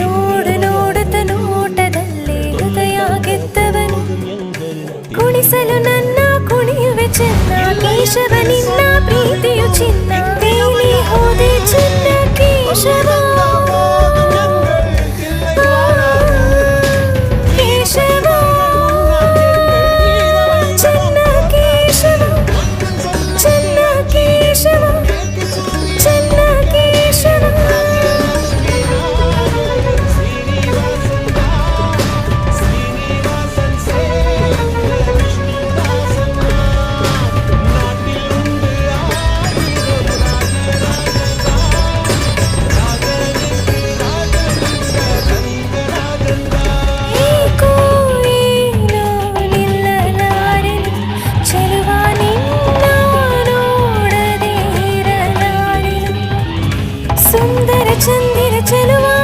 ನೋಡ ನೋಡತ ನೋಟದಲ್ಲಿ ಹೃದಯ ಗೆದ್ದವನು ಕುಣಿಸಲು ನನ್ನ ಕುಣಿಯುವೆ ಚೆನ್ನ, ಕೇಶವ ನಿನ್ನ ಪ್ರೀತಿಯು ಚಿನ್ನ ಹೋದೆ ಚಿನ್ನ, ಕೇಶವ చందిర చెలువా?